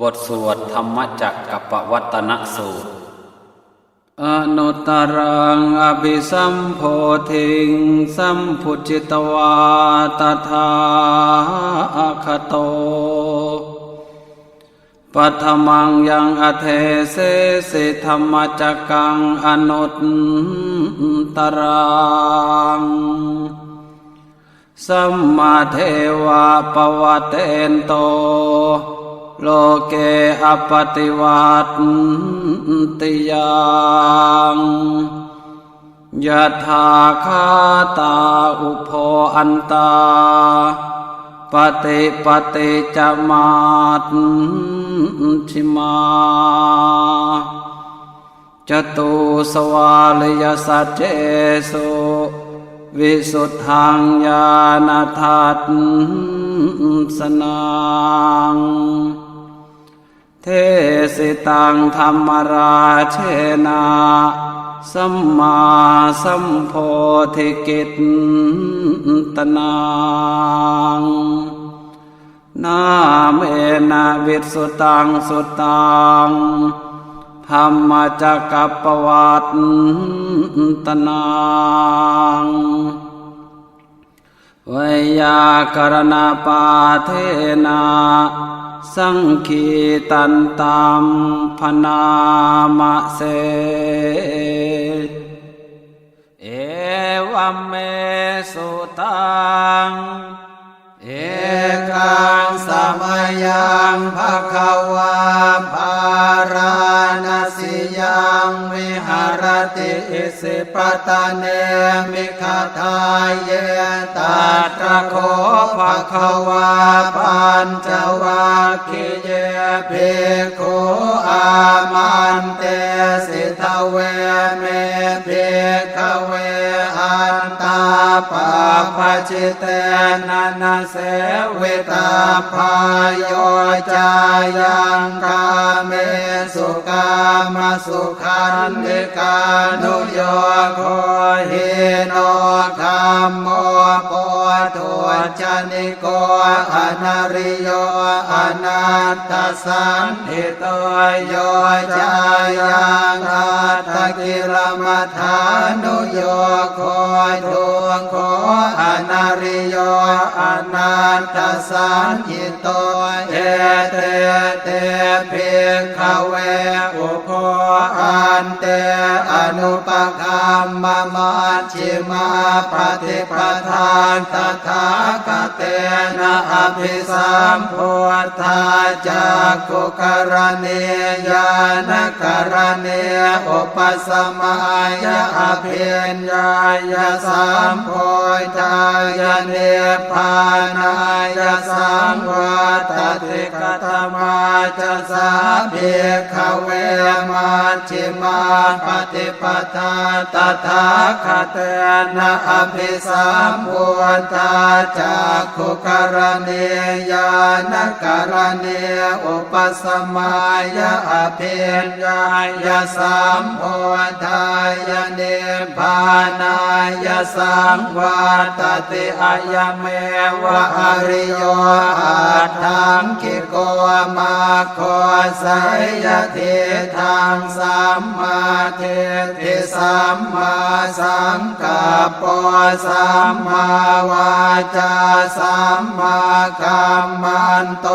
บทสวดธรรมจักกับปวัตนสูตร อนุตตรังอภิสัมโพธิงสัมพุจิตวาตถาคโตปัทมังยังอเทเสสิธรรมจักกังอนุตตรังสัมมาเทวาปวัตเตนโต โลเกอปติวัติยังยะถาคาตาอุโพอันตาปฏิปฏิจมาตชิมาจตุสวาลยสัจเจสุวิสุทธังญาณทัตสนัง เทสิตังธรรมราเชนาสัมมาสัมโพธิกิตตนังนาเมนะวิสุตังสุตังธรรมจักรปวัตตนังวยากรณปาเทนา สังคีตันตามพนามะเส เอวัมเมสุตัง เอกังสมัยยังภะคะวาภาราณสิยังวิหารติอิสิปตะเนมิคาทายเยตัตระโคภะคะวาปัญจวัคคีเยภิกขุอามันเตสิทเวเมเวอันตา ปะปะจิเตนะนะเสวิตาพายโยจายังกาเมสุกามาสุขันติกานุโยโคหิโนธรรมโมโพธุจนิโกอนาริโยอนัตตสันติโตโยจายังอัตตกิลมัฐานุโยโคทุงโคอนาริโยอนัตตสันติโตเอเตเตภิกขเวอุโคอันเตอนุปคัมมมัชชิมาปฏิปทานตถาคเตนะอภิสัมพุทธาจักขุกรณียานกรณีอุปสมัยอภิญญายสัมโพธายเนพานายสังวัตติกตมาจะสาภิกขเวมัชชิมาปฏิปทาตถาคเตนะอภิสัมพุทธาจักขุกรณียานกรณีอุปสมัยะอภิญญายสัมโพธายเนพานายสังวัตติอายเมวะอริโยอาทังคิโกมาโคสยเททางสัมมาเทติสัมมาสังกัปปะสัมมาวาจาสัมมากัมมันโต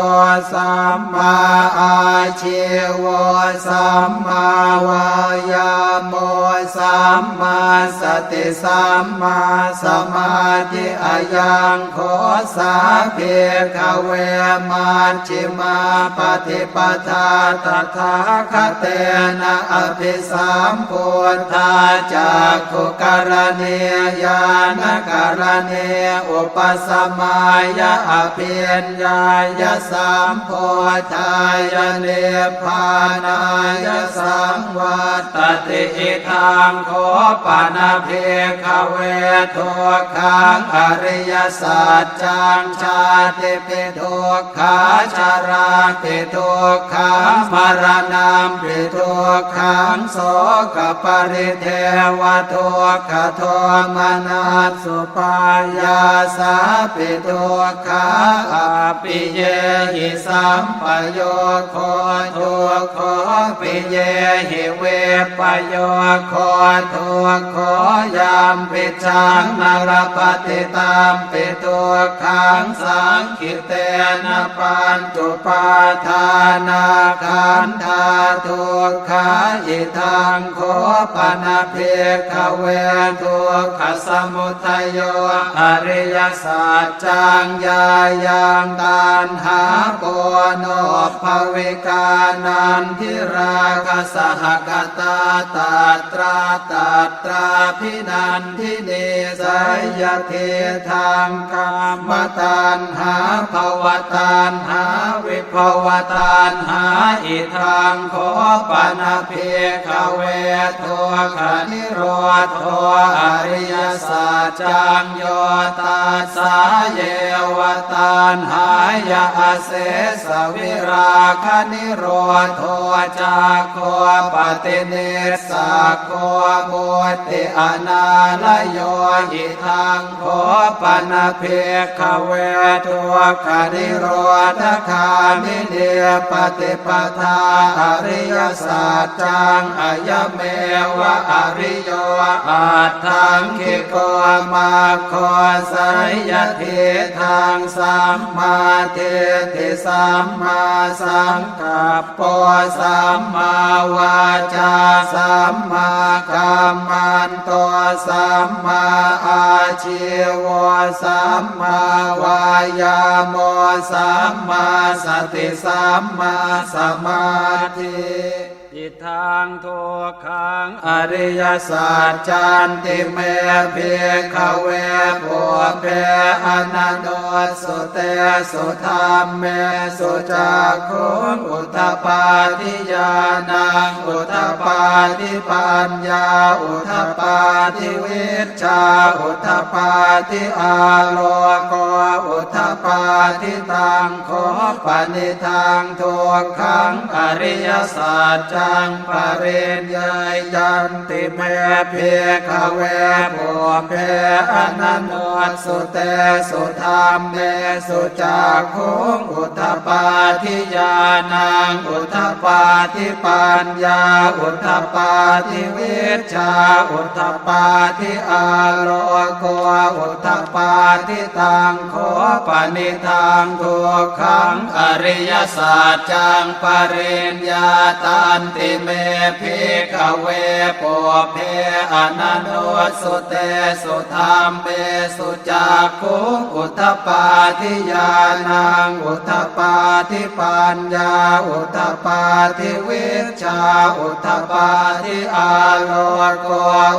สัมมาอาชีวสัมมาวายาโม สัมมาสติสัมมาสมาธิอายังโคสาเพขเวมันชิมาปฏิปทาตถาคเตนะอภิสัมพุทธาจากขุกรณียานกรณีอุปสมัยอภิญญายสัมโพธายเนพานายสังวัตติอิทังโคปานาเพคเวทุกขังอริยสัจจังชาติปิทุกขาชาราปิทุกขามรณะปิทุกขังโสกปริเทวทุกขโทมนัสสุปายาสาปิทุกขาอปิเยหิสัมปโยโคทุกโคปิเยหิเวปโยโคทุกโคยามปิชังนรปฏิตามปิทุกขังสังคิเตนะปันตุปาทานาคันธาทุกขาอิทังโคปนาเพขเวทุกขสมุทัยโยอริยสัจจังยายังตันหาโปโนภวิกานันทิราคสหกตาตาตราตาตราพินันทิเนสยเททางกามตันหาภวตันหาวิภวตันหาอิทังโคปนาเพขเวทัวขนิโรธอริยสัจจังโยตัสาเยวตันหายาเสสวิราคนิโรธจาโคปฏิเนสาโคบุติอนาลโยหิทังโคปนาเพขเวทัวขานิโรธคามิเนปฏิปทาอริยสัจจังอายเมวะอริโยอาทังคิโกมาโคสยเททางสัมมาเทติสัมมาสังกัปปสัมมาวาจาสัมมากามมันโตสัมมาอาชีวสัมมาวายาโมสัมมาสติสัมมาสมาธิ อิทังทุกขังอริยสัจจันติเมเพขเวโพเพอนันโดสุเตสุธรรมเมสุจักขุงอุทปาทิยานังอุทปาทิปัญญาอุทปาทิวิชาอุทปาทิอาโลโกอุทปาทิตังโคปนิทางทุกขังอริยสัจจังปเรนยายจันติเมเพขเวโพเพอนันโนสุเตสุธรรมเมสุจักขุงอุทปาทิยานังอุทปาทิปัญญาอุทปาทิวิชชาอุทปาทิอาโลโกอุทปาทิตังโคปนิทางทุกขังอริยสัจจังปเรนยาตันติเมพิกเวโปเพอนันโนสุเตสุธรรมเมสุจักขุอุทปปาทิยานังอุทปปาทิปัญญาอุทปปาทิวิชาอุทปปาทิอาโลโก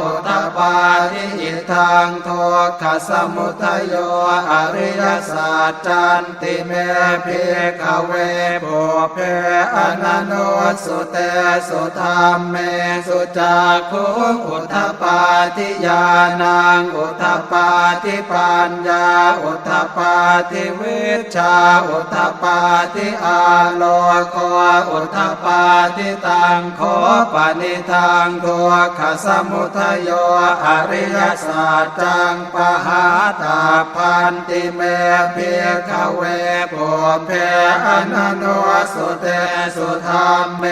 อุทปปาทิอิทังโทุกขสมุทัยโยอริยสัจจันติเมพิกเวโปเพอนันโนสุเตสุธรรมเมสุจักขุอุทปปาทิยานังอุทปปาทิปัญญาอุทปปาทิวิชาอุทปปาทิอาโลโกอุทปปาทิตังโคปนิทางทุกขสมุทโยอริยสัจจังปหาตาพันติเมเพียขเวโปเพอนันโนสุเตสุธรรมเม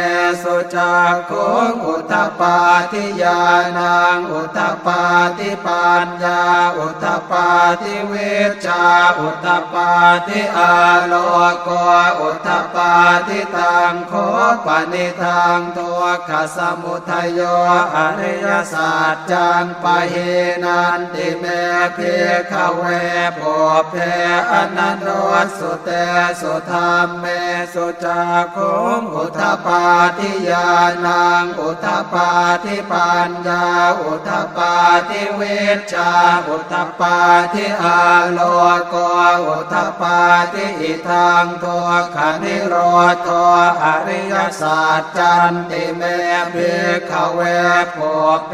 สุจักขุงอุทปาทิยานังอุทปาทิปัญญาอุทปาทิเวชาอุทปาทิอาโลโกอุทปาทิตังโคปนิทางตัวขสมุทโยอริยศาสัจจังปะเฮนันติเมเพขเวโปเพอนันโนสุเตสุธรรมเมสุจักขุงอุทธปาทิยานังอุทปาทิปัญญาอุทปาทิเวชชาอุทปาทิอาโลโกอุทปาทิอิทังทัวขันิโรธอริยสัจจันติเมภิกขเวปุเพ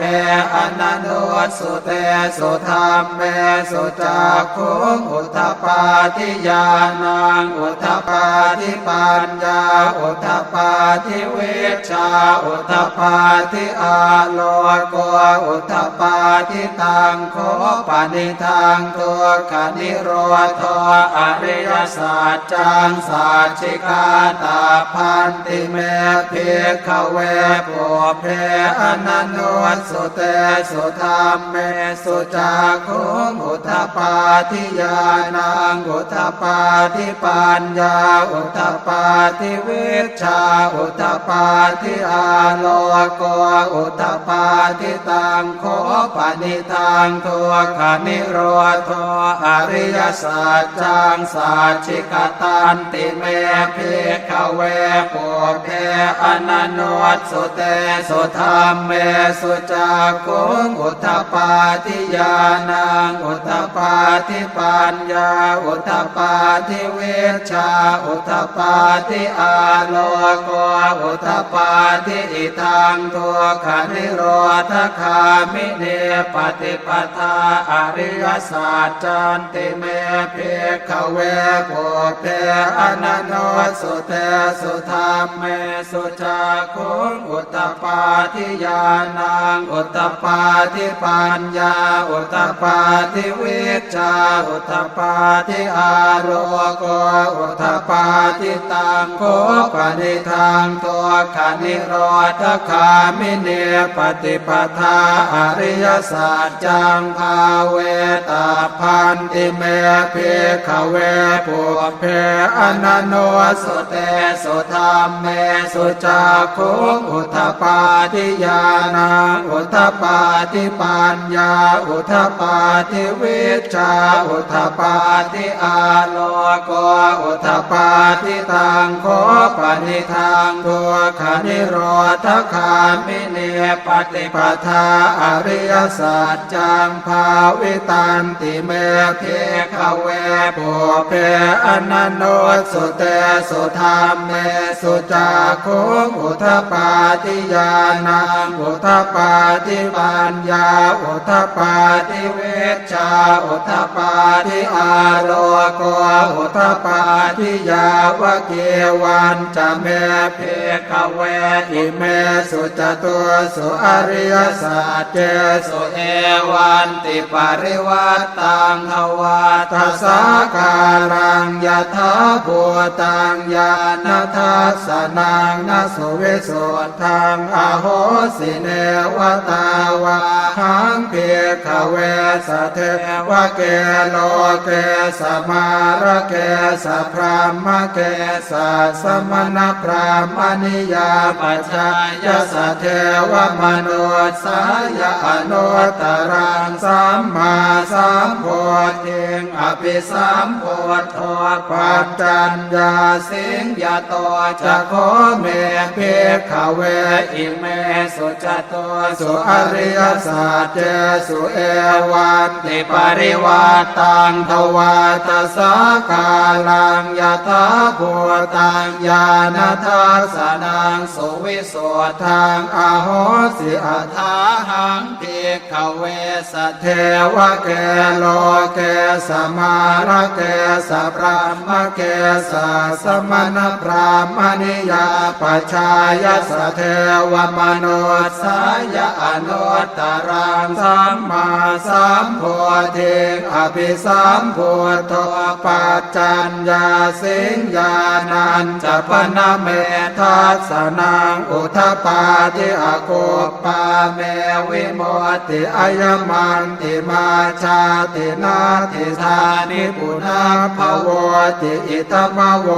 อนันโนสุเตสุธรรมเมสุจักขุงอุทปาทิยานังอุทปาทิปัญญาอุทปาทิเวชชาอุทปาทิอาโลโกอุทปาทิตังโคปานิทังตัวขานิโรธอริยสัจจังสัจจิกาตาพันติเมภิกขเวปุเพอนันโนสุเตสุธรรมเมสุจักขุงอุทปาทิยานังอุทปาทิปัญญาอุทปาทิวิชชาอุทปาทิอาโลโกอุตปาทิตังโคปนิตังทุกขานิโรธอริยสัจจังสัจจิกตันติ เมภิกขเวปุเพอนันโนสุเตสุธรรมเมสุจักุงอุทปาทิยานังอุทปาทิปัญญาอุทปาทิเวชาอุทปาทิอาโลโกอุทปาทิอิทังตัวขันิโรธคามิเนปฏิปทาอริยสัจจันติเมภิกขเวปุเพอนัโนสุเตสุธรรมเมสุจักขุงอุตตปาทิยานังอุตตปาทิปัญญา อุตตปาทิวิชาอุตตปาทิอาโรโกอุตตปาทิตังโคปนิทังตัวขานิโรธคามิเนปฏิปทาอริยสัจจังภาเวตาพันติเมภิกขเวปุเพอนันโนสุเตสุธรรมเมสุจักขุงอุทปาทิยานาอุทปาทิปัญญา อุทปาทิวิชา อุทปาทิอาโลโกอุทปาทิตังโคปนิทังตัวขานิโรธคามิเนปฏิปทาอริยสัจจังภาวิตันติเมเพขเวปุเพอนันโนสุเตสุธรรมเมสุจักขุงอุทปาทิยานังอุทปาทิปัญญาอุทปาทิเวชชาอุทปาทิอาโลโกอุทปาทิยาวะเกวันจะเมเพขเวอิเมสุจตัวสุอริยสัจเจสุเอวันติปริวัตตังหวาทัสสาการังยะถาบัวตังยานาทัสนังนาสุเวสุทางอโหสิเนวตาวาหังเพียขเวสเทวะเกโลเกสมาระเกสพรามเกสสมณพรามณิยาปัจจายสเทวมนุสสายอนุตรังสัมมาสัมโพธิงอภิสัมโพธปัจจัญญาสิงยาโตจะโคเมเพขเวอิเมสุจตัวสุอริยสัจเจสุเอวันติปริวัตตังทวาตสาคาลังยะถาภูตังญาณทัสนังสุวิสุทางอโหสิอัฏฐาหังเพขเวสเทวะเกโลเกสมาระเกสะพรามเกสะสมณพรามณิยาปัจชายสเทวมนุสายอนุตตรังสัมมาสัมโพธิอภิสัมโพธปัจจัญญาสิงญานันจะพนะเมทัสนังอุทปาทิอโกปาเมวิโมติอายมันติมาชาตินาติธานิปุนาภวติอิตมมว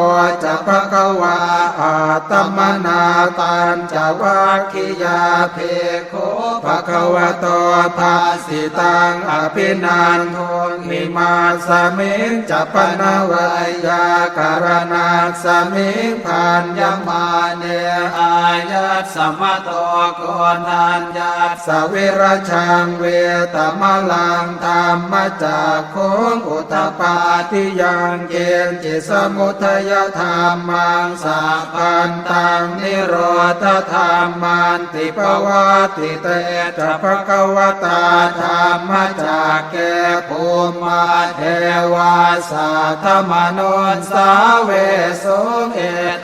จะภะคะวาอาตมนาตันจะวัคคิยาเพโคภะคะวะโตภาสิตังอภินันโทมิมาสมิงจะปนวายาการณาสมิงพันยมาเนอายัสสมโตโกนัญญาสวิรชังเวตมลังธรรมจากโคงอุตตปาทิยังเกณจิสมุทยธรรมังสัพพันตังนิโรธธรรมันติปวัติเตจะภะคะวตาธรรมจากแกภูมาเทวาสาธมโนนสาเวสุเอ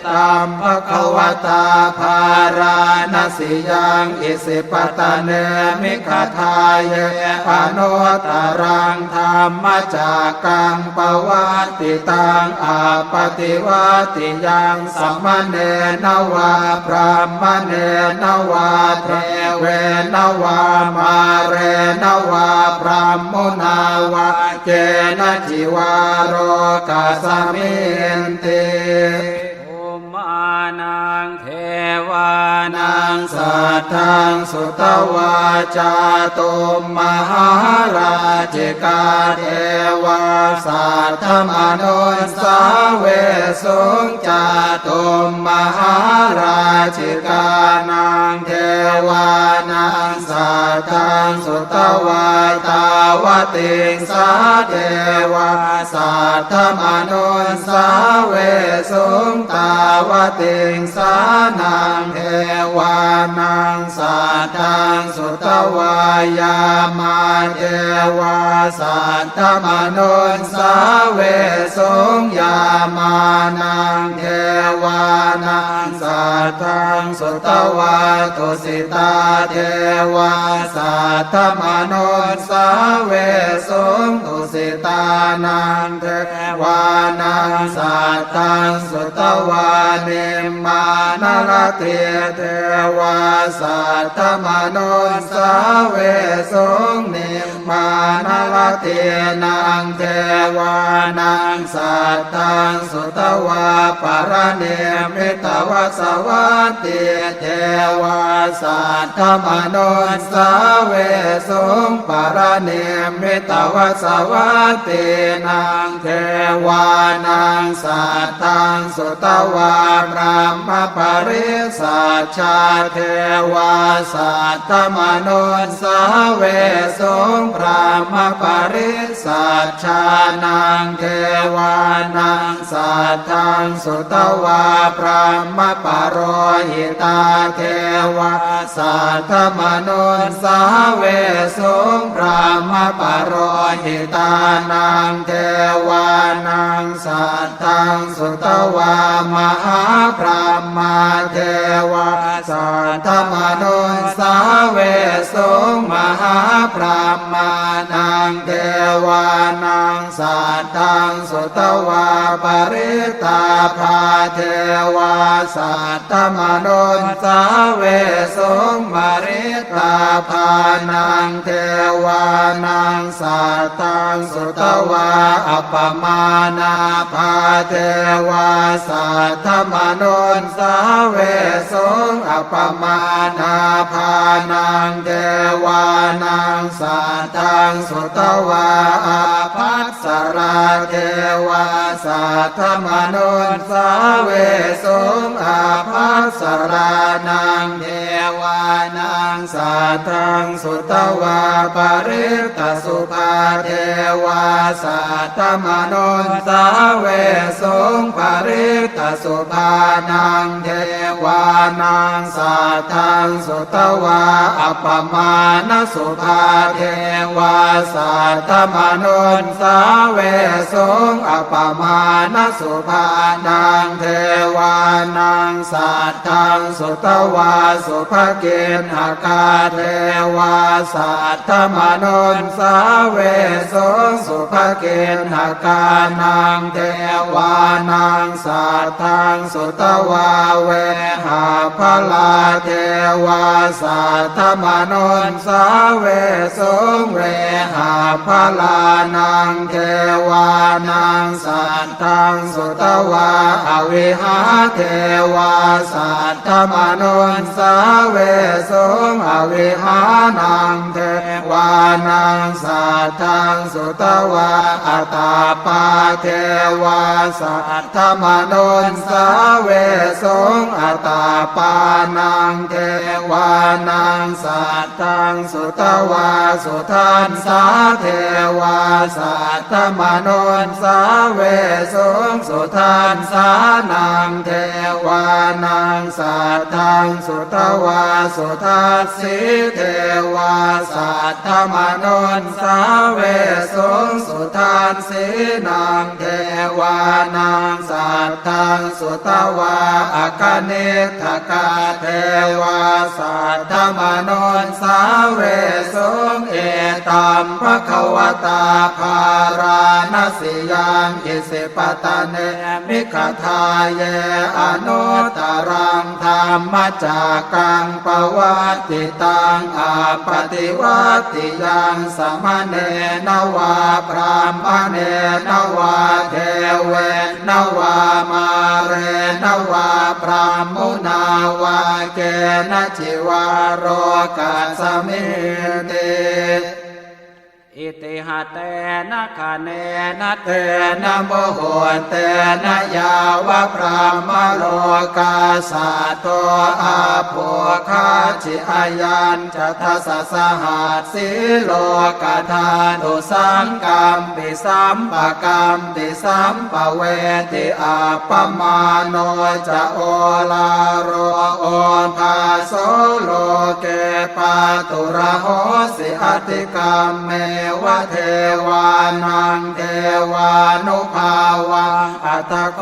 ตัมภะคะวตาภาราณสิยังอิสิปตะเนมิขทายเยปโนตารังธรรมจากกังปวัติตังอาปฏิวัติยังสัมมเนนวาพระมเนนวาเทเวนวามาเรนวาพระมมุนาวาเจนะจิวารโรกัสมินติภูมานาานังสัทธังสุตวาจาตุมมหาราชิกาเทวาสัทธมนุนสาเวสุงจาตุมมหาราชิกานังเทวานังสัทธังสุตวาตาวติงสาเทวาสัทธมนุนสาเวสุงตาวติงสานังเทวานังสัทธังสุตวายามาเทวาสัทธมนุนสาเวสงยามานังเทวานังสัทธังสุตวาตุสิตาเทวาสัทธมนุนสาเวสงตุ สิตานังเทวานังสัตตังสุตวานิมานรเทเทวาสัตตมนุนสาเวสุงเนม มานรเทนังเทวานังสัทธังสุตวาปารเนมิตวสวัตติเทวาสัทธรรมนุนสาเวสุงปารเนมิตวสวัตตินางเทวานังสัทธังสุตวาพระมปริสัชชาเทวาสัทธรรมนุนสาเวสุงพระมปริสัชชานังเทวานังสัทธังสุตวาพระมปโรหิตาเทวาสัทธมนุนสาเวสุงพระมปโรหิตานังเทวานังสัทธังสุตวามหาพระมาเทวาสัทธมนุนสาเวสุงมหาพระมานังเทวานังสัตตังสุตวาปริตาภาเทวา สัทธมนุนสาเวสุงมริตาภานังเทวานังสัทธังสุตวาอัปมานาภาเทวาสัทธมนุนสาเวสุงอัปมานาภานังเทวานังสัทธังสุตวาอาภัสสราเทวาสัทธมนุนสาเวสุงอาภัสรานังเทวานังสัทธังสุตวาปริตตสุภาเทวาสัทธมนนสาเวสงปริตตสุภานังเทวานังสัทธังสุตวาอัปปมาณสุภาเทวาสัทธมนนสาเวสงอัปมาณสุภานังเทวานงสัทธังสุตวาสุภเกณหกาเทวาสัทธมนุนสาเวสงสุภเกณหกานังเทวานังสัทธังสุตวาเวหาพลาเทวาสัทธมนุนสาเวสงเวหาพลานังเทวานังสัตทังสุตวาอวิหาเทวาสัทธมนุนสาเวสงอวิหานังเทวานังสัตทังสุตวาอัตาปาเทวาสัทธมนุนสาเวสงอัตาปานังเทวานังสัตทังสุตวาสุทันสาเทวาสัทธมนุนสาเวสงสุทันสานังเทววานังสัทธังสุตวาสุทัสสิเทวาสัทธมนนสาเวสงสุทันสีนังเทวานังสัทธังสุตวาอากเนทกาเทวาสัทธมนนสาเวสงเอตัมภควตาภาราณสิยังอิสิปตะเนมิขทาเยอนตตรังธรรมจากกังปวัติตังอาปฏิวัติยังสมเณนวาพรามเณนวาเทเวนวามาเรนวาพรามมุนาวาเกนจิวาโรกัสมิเต อิติหะเตนะคะเนนะเตเตนะโมโหเตนะยาวะพรามโลกาสาโตอาโภคาจิอายันจะทัสสะหัสสิโลกธาตุสังกัมปิสัมปะกัมติสัมปะเวติอาปมาโนจะโอลาโรโอภาโสโลเกปาตุระโหสิอติกรรมเมวเทวานังเทวานุภาวังอัตโก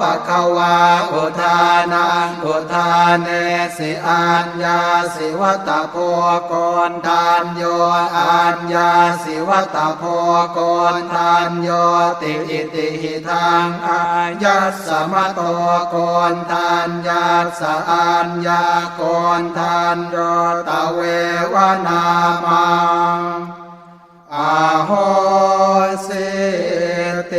ปะคะวาอุทานังอุทานเนสิอัญญาสิวัตโพโกนทานโยอัญญาสิวัตโพโกนทานโยติอิติหิทังอายัสสมะโตโกนทานยัสะอัญญาโกนทานโยตะเววนามัง อาโหสิต